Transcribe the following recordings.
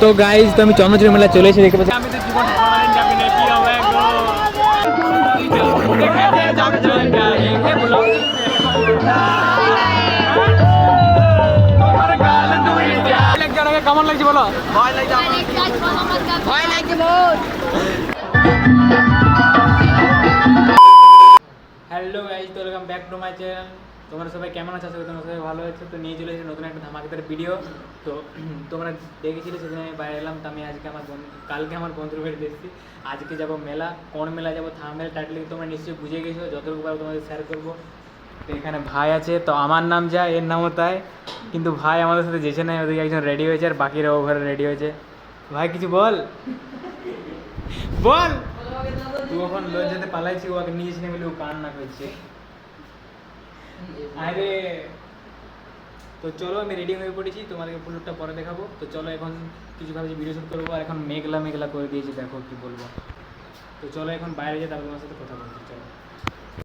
তো গাইজ তো আমি চন্দ্রচূড় মেলা চলে এসে দেখতে পাচ্ছি। কেমন লাগছে বলো ভয় লাগছে hello guys welcome back to my channel তোমরা সবাই কেমন আছো? আশা করি তোমরা সবাই ভালো আছো। তো নিয়ে চলে এসেছি নতুন একটা ধামাকেদার ভিডিও তো তোমরা দেখেছিলে সেদিন আমি বাইরে এলাম। তো আমি আজকে আমার বন্ধু কালকে আমার বন্ধুর বাড়িতে এসেছি। আজকে যাব মেলা কোন মেলা যাব থামেল টাইটেল তোমরা নিশ্চয়ই বুঝে গেছো। যতটুকু পারব তোমাদের শেয়ার করব। তো এখানে ভাই আছে তো আমার নাম যা এর নামও তাই। কিন্তু ভাই আমাদের সাথে যেছে না ওদিকে একজন রেডি হয়েছে আর বাকিরা ও ঘরে রেডি হয়েছে। ভাই কিছু বল? বল! তুই এখন লজ্জাতে পালাইছি ওকে নিয়েছি না বলে ও কান্না করছে। আরে। তো চলো আমি রেডি হয়ে পড়েছি, তোমাদেরকে ফুলটা পরে দেখাবো। তো চলো এখন কিছু ভাবছি ভিডিও শুট করব, আর এখন মেঘলা মেঘলা করে দিয়েছি, দেখো কি বলব। তো চলো এখন বাইরে যাই, তারপর তোমার সাথে কথা বলছি চলো।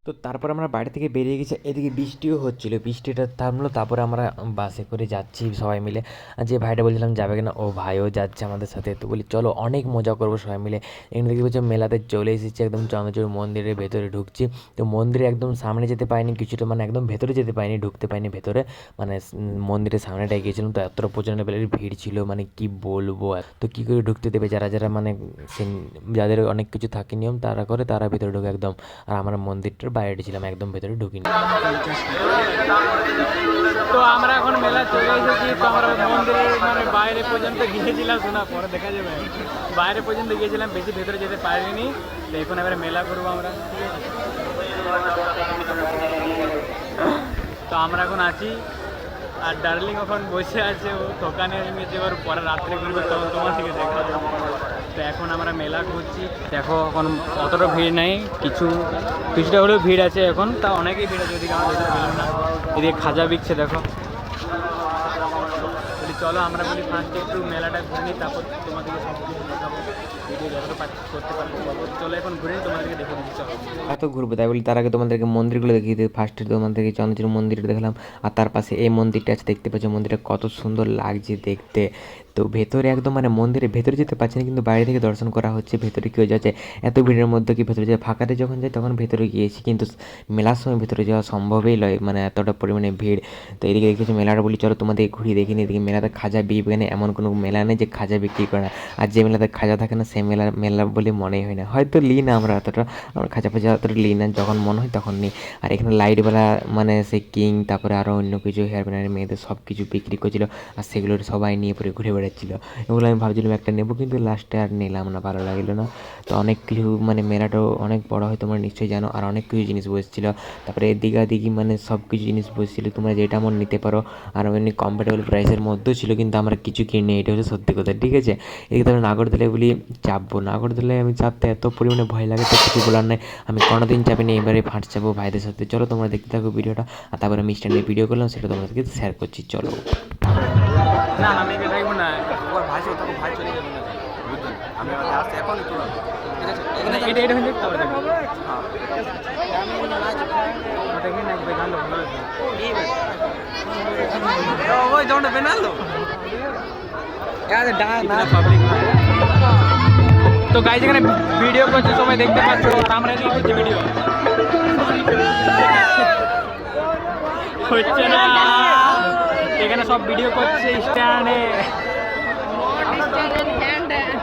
তো তারপর আমরা বাড়ি থেকে বেরিয়ে গেছি, এদিকে বৃষ্টিও হচ্ছিল। বৃষ্টিটা থামলো, তারপরে আমরা বাসে করে যাচ্ছি সবাই মিলে। যে ভাইটা বলছিলাম, যাবে কিনা? ও ভাইও যাচ্ছে আমাদের সাথে। তো বলি, চলো, অনেক মজা করব সবাই মিলে। এখানে দেখতে পাচ্ছি, মেলাতে চলে এসেছি একদম চন্দ্রচূড় মন্দিরের ভেতরে ঢুকছি। তো মন্দিরে একদম সামনে যেতে পাইনি কিছুটা মানে একদম ভেতরে যেতে পাইনি ঢুকতে পাইনি ভেতরে। মানে মন্দিরের সামনেটায় গিয়েছিলাম তো এতটা প্রচণ্ড লেভেলের ভিড় ছিল মানে কি বলব। তো কী করে ঢুকতে দেবে? যারা যারা মানে যাদের অনেক কিছু থাকে নিয়ম, তারা করে, তারা ভেতরে ঢুকে একদম। আর আমরা মন্দিরটার বাইরে ছিলাম, একদম ভেতরে ঢুকিনি। তো আমরা এখন মেলা চলে এসেছি, তো আমরা মন্দিরের মানে বাইরে পর্যন্ত গিয়েছিলাম, শোনা, পরে দেখা যাবে। বাইরে পর্যন্ত গিয়েছিলাম, বেশি ভেতরে যেতে পারিনি, তো এখন এবারে মেলা করব আমরা। তো আমরা এখন আছি, আর ডার্লিং এখন বসে আছে, ও দোকানে নিয়েছে এবার পরে রাত্রে ঘুরবে তখন তোমার থেকে দেখা এখন আমরা মেলা ঘুরছি দেখো, এখন অতটা ভিড় নেই, কিছু, কিছুটা হলেও ভিড় আছে এখন, তা অনেকেই ভিড় আছে, ওদিকে আমাদের পেলাম না। এদিকে খাজা বিকছে, দেখো। চলো, আমরা বলি ফার্স্টে একটু মেলাটা ঘুরে নিই, তারপর তোমাদেরকে সব কিছু দেখাবো। ভিডিও যতটা করতে পারব। চলো এখন ঘুরে তোমাদেরকে দেখে দিচ্ছি চলো। এত ঘুরবো, তাই বলি তার আগে তোমাদেরকে মন্দিরগুলো দেখিয়ে দিই। ফার্স্টে তোমাদেরকে চন্দ্রচূড় মন্দিরটা দেখলাম, আর তার পাশে এই মন্দিরটা আছে, দেখতে পাচ্ছ মন্দিরটা কত সুন্দর লাগছে দেখতে। তো ভেতরে একদম মানে মন্দিরে ভেতরে যেতে পারছি না, কিন্তু বাইরে থেকে দর্শন করা হচ্ছে, ভেতরে কেউ যাচ্ছে। এত ভিড়ের মধ্যে কি ভেতরে যায় ফাঁকাতে যখন যাই তখন ভেতরে গিয়েছি, কিন্তু মেলার সময় ভেতরে যাওয়া সম্ভবই নয় মানে এতটা পরিমাণে ভিড়। তো এদিকে দেখতেছি মেলাটা বলি, চলো তোমাদের ঘুরিয়ে দেখিনি এদিকে মেলাতে খাজা বিক্রি নেই এমন কোনো মেলা নেই যে খাজা বিক্রি করে না। আর যে মেলাতে খাজা থাকে না, সে মেলা মেলা বলে মনেই হয় না। হয়তো লি না আমরা এতটা আমরা খাজা ফাজা অতটা লি না, যখন মনে হয় তখন নিই আর এখানে লাইটবেলা মানে সেই কিং, তারপরে আরও অন্য কিছু হেয়ার ব্যান্ডের মেয়েদের সব কিছু বিক্রি করছিল, আর সেগুলো সবাই নিয়ে পরে ঘুরে বেড়াচ্ছিল এগুলো আমি ভাবছিলাম একটা নেব, কিন্তু লাস্টে আর নিলাম না, ভালো লাগল না। তো অনেক কিছু মানে মেলাটাও অনেক বড় হয়, তোমরা নিশ্চয়ই জানো, আর অনেক কিছু জিনিস বসছিল। তারপরে এদিকে দিকে মানে সব কিছু জিনিস বসছিল, তোমরা যেটা মন নিতে পারো। আর এমনি কমফোর্টেবল প্রাইসের মধ্যেও ছিল, কিন্তু আমরা কিছু কিনে এটা হচ্ছে সত্যি কথা, ঠিক আছে? এদিকে তাহলে নাগরদোলায় বলি চাপবো নাগরদোলায় আমি চাপতে এত পরিমাণে ভয় লাগে, তো কিছু বলার নেই। আমি কোনোদিন চাপিনি এবারে ফাঁট চাপবো ভাইদের সাথে। চলো তোমরা দেখতে থাকো ভিডিওটা, আর তারপরে মিষ্টি নিয়ে ভিডিও করলাম, সেটা তোমাদেরকে শেয়ার করছি, চলো না না আমি এখানে থাকব না ওর ভাই ছিল তখন ভাই চলে যাবে না বুঝলেন আমি আবার আসতে এখনই তুলো ঠিক আছে? এখানে এটা এটা ওটা। ওই বেনালো না। তো গাইজ এখানে ভিডিও করছে সবাই দেখতে পাচ্ছ আমরা এদিকে করছি ভিডিও হচ্ছে না। এখানে সব ভিডিও করছে স্ট্যান্ডে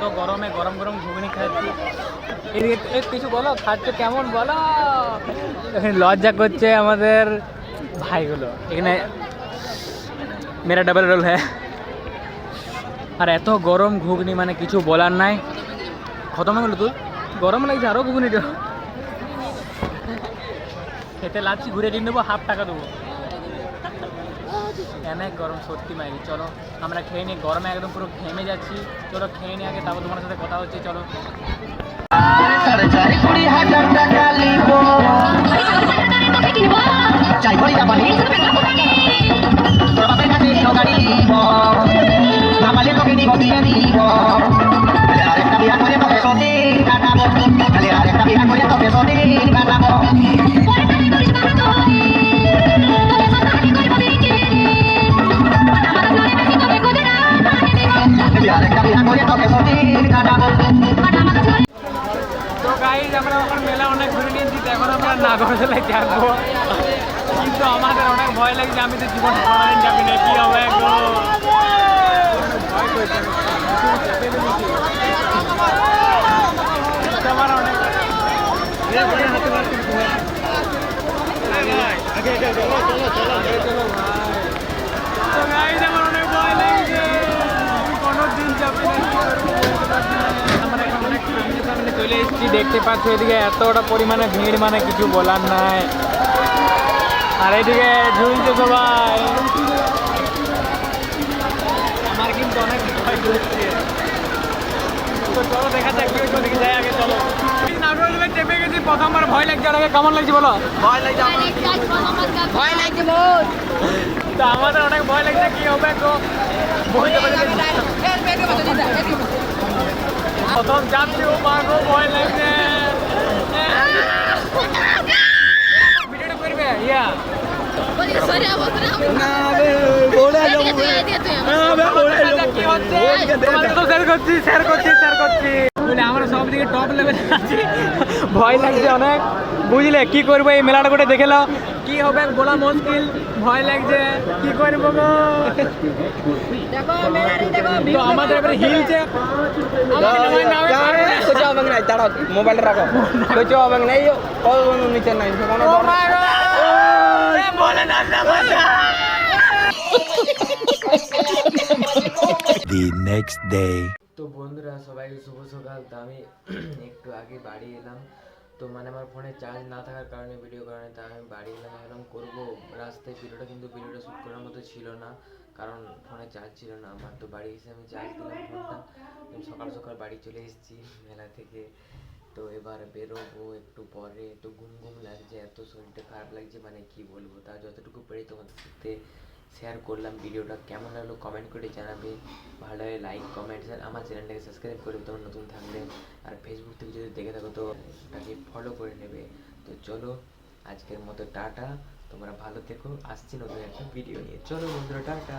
এত গরমে গরম গরম ঘুগনি খাচ্ছি। এদিকে কিছু বলো? খাচ্ছ কেমন? বলো। এখানে লজ্জা করছে আমাদের ভাইগুলো। এখানে মেরা ডাবল রোল হ্যাঁ আর এত গরম ঘুগনি মানে কিছু বলার নাই। খতম হয়ে গেলো তুই গরম লাগছে আরও ঘুগনি দেবো খেতে লাগছি, ঘুরে দিয়ে নেব, হাফ টাকা দেবো। অনেক গরম, সত্যি মাইরি। চলো, আমরা খেয়ে নিই গরমে একদম পুরো ঘেমে যাচ্ছি। চলো, খেয়ে নিই আগে তারপর তোমার সাথে কথা হচ্ছে, চলো। দিব তো গাইজ আমরা ওখানে মেলা অনেক ঘুরে নিয়েছি এখন আমরা নাগরদোলায় যাব কিন্তু আমাদের অনেক ভয় লাগছে আমি তো জীবন কোনোদিন যাবি না কি হবে গো ভয় করছে আমি। চেপে দিয়েছি। তো আমার অনেক তো guys, আমার অনেক ভয় লাগছে। আমি কোনোদিন যাবি না, কি করব বলতে পারছি না। আমরা এখন অনেক সামনে সামনে চলে এসেছি দেখতে পাচ্ছ এদিকে এতটা পরিমাণে ভিড় মানে কিছু বলার নাই আর এদিকে ঝুলছে সবাই আমার কিন্তু অনেক ভয় তো চলো দেখা যাক ওদিকে আগে চলো চেপে গেছি প্রথমবার ভয় লাগছে আগে কেমন লাগছে বলো ভয় লাগছে ভয় লাগছে বহুত তো আমাদের অনেক ভয় লাগছে কি হবে তো। প্রথম যাচ্ছি ও মাগো ভয় লাগছে। ভিডিওটা করবে? ইয়া। আমরা সব দিকে টপ লেভেলে আছি। ভয় লাগছে অনেক। বুঝলে কি করব এই মেলাটা করে দেখে নাও। কি হবে বলা মুশকিল ভয় লাগছে। কি করব গো? দেখো মেলারি দেখো তো আমাদের এবারে হিলছে আমাদের নামে নামে পারবে না। কিছু হবে না দাঁড়াও মোবাইলটা রাখো। কিছু হবে না এই কত নিচে নাই কোনো the next day. তো বন্ধুরা সবাইকে শুভ সকাল। তো আমি একটু আগে বাড়ি এলাম। তো মানে আমার ফোনে চার্জ না থাকার কারণে ভিডিও করা নেই তাই আমি বাড়ি এলাম এরকম করব। রাস্তায় ভিডিওটা কিন্তু ভিডিওটা শ্যুট করার মতো ছিল না। কারণ ফোনে চার্জ ছিল না, আমার তো বাড়ি এসে আমি চার্জ দিলাম ফোনটা সকাল সকাল বাড়ি চলে এসেছি মেলা থেকে। তো এবার বেরোবো একটু পরে। তো ঘুম ঘুম লাগছে, এত শরীরটা খারাপ লাগছে মানে কি বলব? তা যতটুকু পেরে তোমাদের সাথে শেয়ার করলাম ভিডিওটা কেমন লাগল কমেন্ট করে জানাবে। ভালো হয় লাইক কমেন্ট আমার চ্যানেলটাকে সাবস্ক্রাইব করে তোমার নতুন থাকলে। আর ফেসবুক থেকে যদি দেখে থাকো তো ওটাকে ফলো করে নেবে। তো চলো, আজকের মতো টাটা। তোমরা ভালো থেকো। আসছি নতুন একটা ভিডিও নিয়ে। চলো বন্ধুরা টাটা।